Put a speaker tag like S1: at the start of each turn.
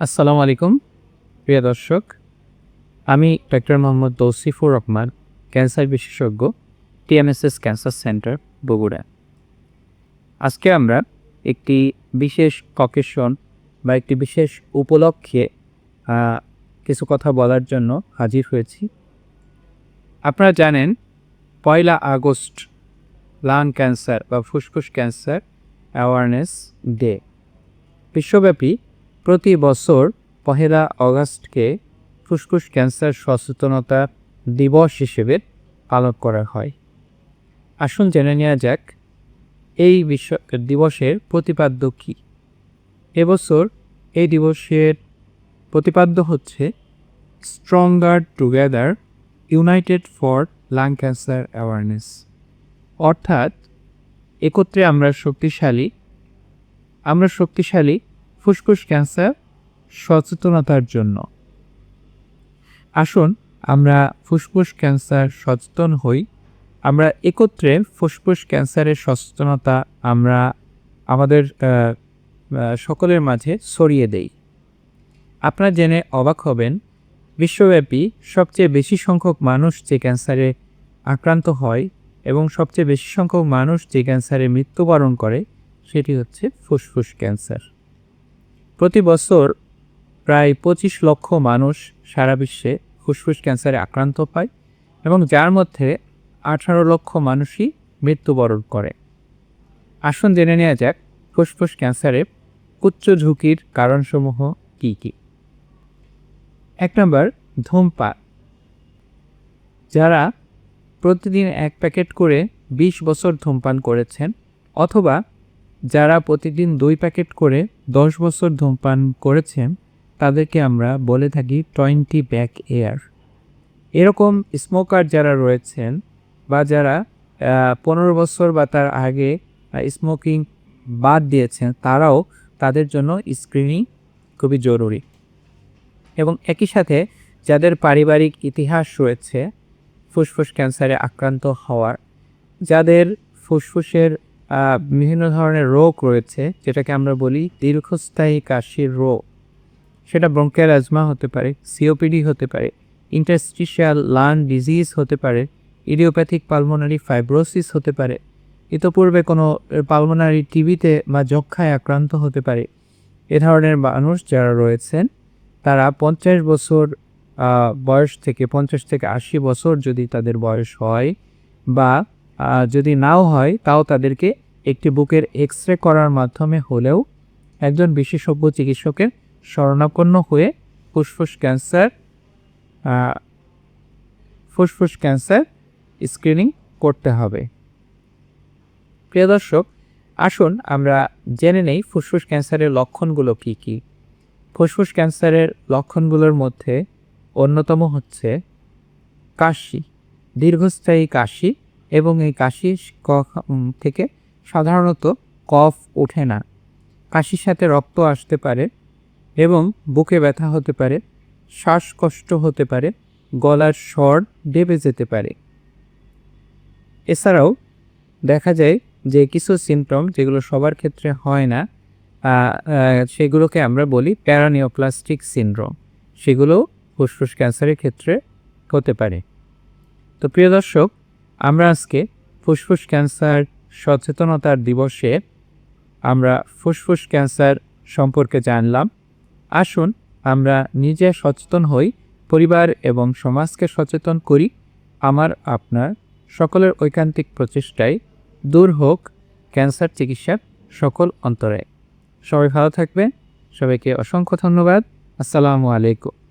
S1: আসসালামু আলাইকুম, প্রিয় দর্শক। আমি ডক্টর মোহাম্মদ তৌসিফুর রহমান, ক্যান্সার বিশেষজ্ঞ, টিএমএসএস ক্যান্সার সেন্টার, বগুড়া। আজকে আমরা একটি বিশেষ ককেশন বা একটি বিশেষ উপলক্ষে কিছু কথা বলার জন্য হাজির হয়েছি। আপনারা জানেন, পয়লা আগস্ট লাং ক্যান্সার বা ফুসফুস ক্যান্সার অ্যাওয়ারনেস ডে। বিশ্বব্যাপী প্রতি বছর পহেলা অগাস্টকে ফুসফুস ক্যান্সার সচেতনতা দিবস হিসেবে পালন করা হয়। আসুন জেনে নেওয়া যাক, এই বিশ্ব, দিবসের প্রতিপাদ্য কী? এবছর এই দিবসের প্রতিপাদ্য হচ্ছে stronger together united for lung cancer awareness অর্থাৎ, একত্রে আমরা শক্তিশালী আমরা শক্তিশালী ফুসফুস ক্যান্সার সচেতনতার জন্য। আসুন আমরা ফুসফুস ক্যান্সার সচেতন হই। আমরা একত্রে ফুসফুস ক্যান্সারের সচেতনতা আমরা আমাদের সকলের মাঝে ছড়িয়ে দেই। আপনারা জেনে অবাক হবেন, বিশ্বব্যাপী সবচেয়ে বেশি সংখ্যক মানুষ যে ক্যান্সারে আক্রান্ত হয় এবং সবচেয়ে বেশি সংখ্যক মানুষ যে ক্যান্সারে মৃত্যুবরণ করে, সেটি হচ্ছে ফুসফুস ক্যান্সার প্রতি বছর প্রায় পঁচিশ লক্ষ মানুষ সারা বিশ্বে ফুসফুস ক্যান্সারে আক্রান্ত হয় এবং যার মধ্যে আঠারো লক্ষ মানুষই মৃত্যুবরণ করে। আসুন জেনে নেওয়া যাক ফুসফুস ক্যান্সারের উচ্চ ঝুঁকির কারণসমূহ কী কী। এক নম্বর, ধূমপান। যারা প্রতিদিন এক প্যাকেট করে বিশ বছর ধূমপান করেছেন অথবা যারা প্রতিদিন দুই প্যাকেট করে দশ বছর ধূমপান করেছেন তাদেরকে আমরা বলে থাকি টোয়েন্টি ব্যাক এয়ার। এরকম স্মোকার যারা রয়েছেন বা যারা পনেরো বছর বা তার আগে স্মোকিং বাদ দিয়েছেন, তারাও তাদের জন্য স্ক্রিনিং খুবই জরুরি। এবং একই সাথে যাদের পারিবারিক ইতিহাস রয়েছে, ফুসফুস ক্যান্সারে আক্রান্ত হওয়ার, যাদের ফুসফুসের বিভিন্ন ধরনের রোগ রয়েছে, যেটাকে আমরা বলি দীর্ঘস্থায়ী কাশির রোগ। সেটা ব্রঙ্কিয়াল অ্যাজমা হতে পারে, সিওপিডি হতে পারে ইন্টারস্টিশিয়াল লাং ডিজিজ হতে পারে ইডিওপ্যাথিক পালমোনারি ফাইব্রোসিস হতে পারে, ইতোপূর্বে কোনো পালমোনারি টিভিতে বা যক্ষায় আক্রান্ত হতে পারে। এ ধরনের মানুষ যারা রয়েছেন, তারা পঞ্চাশ বছর বয়স থেকে, পঞ্চাশ থেকে আশি বছর যদি তাদের বয়স হয় বা যদি নাও হয়, তাও তাদেরকে একটি বুকের এক্স রে করার মাধ্যমে হলেও একজন বিশেষজ্ঞ চিকিৎসকের শরণাপন্ন হয়ে ফুসফুস ক্যান্সার ফুসফুস ক্যান্সার স্ক্রিনিং করতে হবে। প্রিয় দর্শক, আসুন আমরা জেনে নেই ফুসফুস ক্যান্সারের লক্ষণগুলো কী কী। ফুসফুস ক্যান্সারের লক্ষণগুলোর মধ্যে অন্যতম হচ্ছে কাশি, দীর্ঘস্থায়ী কাশি এবং এই কাশি থেকে সাধারণত কফ ওঠে না। কাশির সাথে রক্ত আসতে পারে এবং বুকে ব্যথা হতে পারে, শ্বাসকষ্ট হতে পারে, গলার স্বর ডেবে যেতে পারে। এছাড়াও দেখা যায় যে কিছু সিমটম যেগুলো সবার ক্ষেত্রে হয় না সেগুলোকে আমরা বলি প্যারানিওপ্লাস্টিক সিনড্রোম সেগুলো ফুসফুস ক্যান্সারের ক্ষেত্রে হতে পারে। তো প্রিয় দর্শক, আমরা আজকে ফুসফুস ক্যান্সার সচেতনতার দিবসে আমরা ফুসফুস ক্যান্সার সম্পর্কে জানলাম। আসুন আমরা নিজে সচেতন হই, পরিবার এবং সমাজকে সচেতন করি। আমার, আপনার সকলের ঐকান্তিক প্রচেষ্টায় দূর হোক ক্যান্সার চিকিৎসার সকল অন্তরে। সবাই ভালো থাকবেন। সবাইকে অসংখ্য ধন্যবাদ। আসসালামু আলাইকুম।